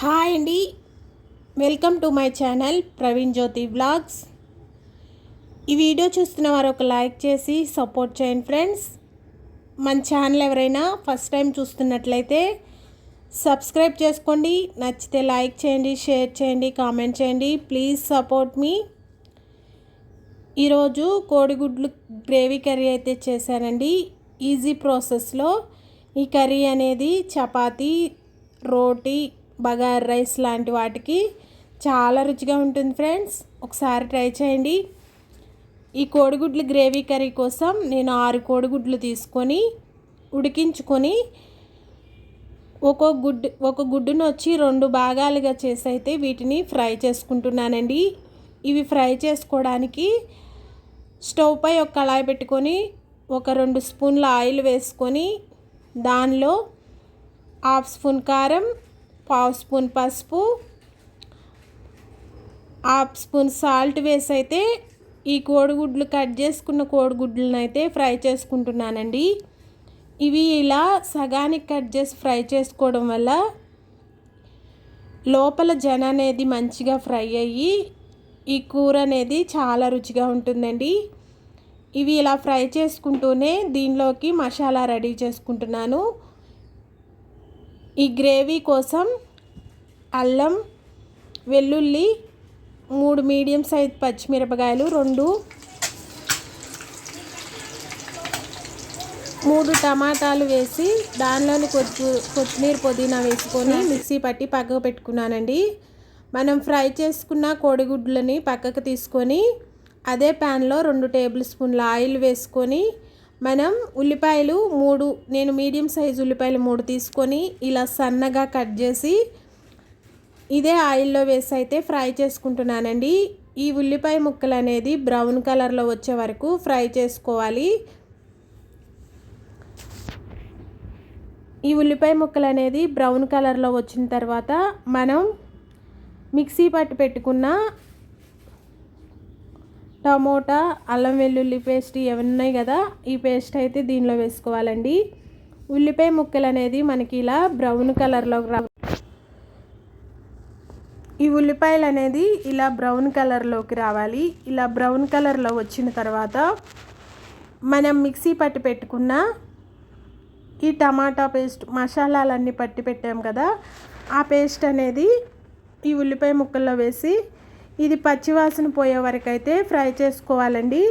Hi అండి. Welcome to my channel Praveen Jyothi blogs ఈ video చూస్తున్న వారు ఒక లైక్ చేసి సపోర్ట్ చేయండి ఫ్రెండ్స్. మన ఛానల్ ఎవరైనా ఫస్ట్ టైం చూస్తున్నట్లయితే సబ్స్క్రైబ్ చేసుకోండి. నచ్చితే లైక్ చేయండి షేర్ చేయండి కామెంట్ చేయండి. Please support me. ఈరోజు కోడిగుడ్లు గ్రేవీ కర్రీ అయితే చేశానండి. ఈజీ ప్రాసెస్లో ఈ కర్రీ అనేది చపాతీ రోటీ బగార్ రైస్ లాంటి వాటికి చాలా రుచిగా ఉంటుంది ఫ్రెండ్స్. ఒకసారి ట్రై చేయండి. ఈ కోడిగుడ్లు గ్రేవీ కర్రీ కోసం నేను ఆరు కోడిగుడ్లు తీసుకొని ఉడికించుకొని ఒక్కో గుడ్డు ఒక గుడ్డును వచ్చి రెండు భాగాలుగా చేసి అయితే వీటిని ఫ్రై చేసుకుంటున్నానండి. ఇవి ఫ్రై చేసుకోవడానికి స్టవ్ పై ఒక కళాయి పెట్టుకొని ఒక రెండు స్పూన్ల ఆయిల్ వేసుకొని దానిలో హాఫ్ స్పూన్ కారం పావు స్పూన్ పసుపు హాఫ్ స్పూన్ సాల్ట్ వేసి అయితే ఈ కోడిగుడ్లు కట్ చేసుకున్న కోడిగుడ్లను అయితే ఫ్రై చేసుకుంటున్నానండి. ఇవి ఇలా సగానికి కట్ చేసి ఫ్రై చేసుకోవడం వల్ల లోపల జన అనేది మంచిగా ఫ్రై అయ్యి ఈ కూర అనేది చాలా రుచిగా ఉంటుందండి. ఇవి ఇలా ఫ్రై చేసుకుంటూనే దీనిలోకి మసాలా రెడీ చేసుకుంటున్నాను. ఈ గ్రేవీ కోసం అల్లం వెల్లుల్లి మూడు మీడియం సైజ్ పచ్చిమిరపకాయలు రెండు మూడు టమాటాలు వేసి దానిలోని కొద్ది కొత్తిమీర పుదీనా వేసుకొని మిక్సీ పట్టి పక్కకు పెట్టుకున్నానండి. మనం ఫ్రై చేసుకున్న కోడిగుడ్లని పక్కకు తీసుకొని అదే ప్యాన్లో రెండు టేబుల్ స్పూన్ల ఆయిల్ వేసుకొని మనం ఉల్లిపాయలు మూడు నేను మీడియం సైజు ఉల్లిపాయలు మూడు తీసుకొని ఇలా సన్నగా కట్ చేసి ఇదే ఆయిల్లో వేసి అయితే ఫ్రై చేసుకుంటున్నానండి. ఈ ఉల్లిపాయ ముక్కలు అనేది బ్రౌన్ కలర్లో వచ్చే వరకు ఫ్రై చేసుకోవాలి. ఈ ఉల్లిపాయ ముక్కలు అనేది బ్రౌన్ కలర్లో వచ్చిన తర్వాత మనం మిక్సీ పట్టు పెట్టుకున్న టమోటా అల్లం వెల్లుల్లి పేస్ట్ ఇవి ఉన్నాయి కదా. ఈ పేస్ట్ అయితే దీనిలో వేసుకోవాలండి. ఉల్లిపాయ ముక్కలు అనేది మనకి ఇలా బ్రౌన్ కలర్లో ఈ ఉల్లిపాయలు అనేది ఇలా బ్రౌన్ కలర్లోకి రావాలి. ఇలా బ్రౌన్ కలర్లో వచ్చిన తర్వాత మనం మిక్సీ పట్టి పెట్టుకున్న ఈ టమాటా పేస్ట్ మసాలాలన్నీ పట్టి పెట్టాం కదా. ఆ పేస్ట్ అనేది ఈ ఉల్లిపాయ ముక్కల్లో వేసి ఇది పచ్చివాసన పోయే వరకు అయితే ఫ్రై చేసుకోవాలండి.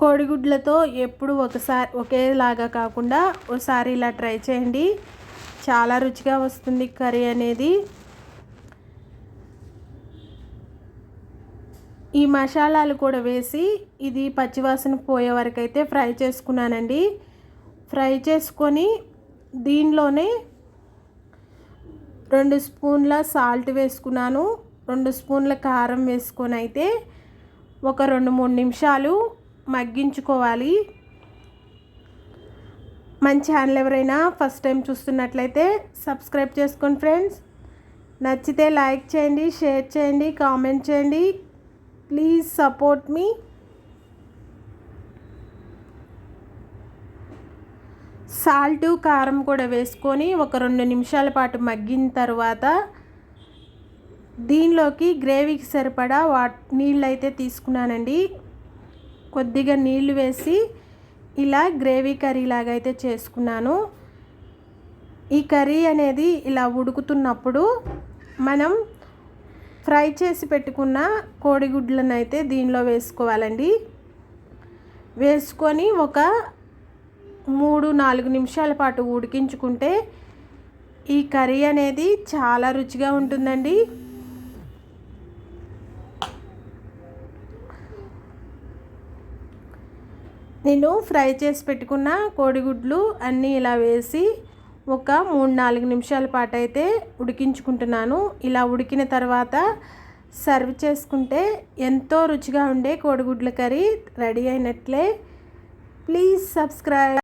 కోడిగుడ్లతో ఎప్పుడు ఒకసారి ఒకేలాగా కాకుండా ఒకసారి ఇలా ట్రై చేయండి. చాలా రుచిగా వస్తుంది కర్రీ అనేది. ఈ మసాలాలు కూడా వేసి ఇది పచ్చివాసన పోయే వరకు అయితే ఫ్రై చేసుకున్నానండి. ఫ్రై చేసుకొని దీనిలోనే రెండు స్పూన్ల సాల్ట్ వేసుకున్నాను. రెండు స్పూన్ల కారం వేసుకొని అయితే ఒక రెండు మూడు నిమిషాలు మగ్గించుకోవాలి. మన ఛానల్ ఎవరైనా ఫస్ట్ టైం చూస్తున్నట్లయితే సబ్స్క్రైబ్ చేసుకోండి ఫ్రెండ్స్. నచ్చితే లైక్ చేయండి షేర్ చేయండి కామెంట్ చేయండి. Please support me. సాల్ట్ కారం కూడా వేసుకొని ఒక రెండు నిమిషాల పాటు మగ్గిన తర్వాత దీనిలోకి గ్రేవీకి సరిపడా వా నీళ్ళు అయితే తీసుకున్నానండి. కొద్దిగా నీళ్ళు వేసి ఇలా గ్రేవీ కర్రీ లాగా అయితే చేసుకున్నాను. ఈ కర్రీ అనేది ఇలా ఉడుకుతున్నప్పుడు మనం ఫ్రై చేసి పెట్టుకున్న కోడిగుడ్లను అయితే దీనిలో వేసుకోవాలండి. వేసుకొని ఒక మూడు నాలుగు నిమిషాల పాటు ఉడికించుకుంటే ఈ కర్రీ అనేది చాలా రుచిగా ఉంటుందండి. నేను ఫ్రై చేసి పెట్టుకున్న కోడిగుడ్లు అన్నీ ఇలా వేసి ఒక మూడు నాలుగు నిమిషాల పాటు అయితే ఉడికించుకుంటున్నాను. ఇలా ఉడికిన తర్వాత సర్వ్ చేసుకుంటే ఎంతో రుచిగా ఉండే కోడిగుడ్ల కర్రీ రెడీ అయినట్లే. Please subscribe.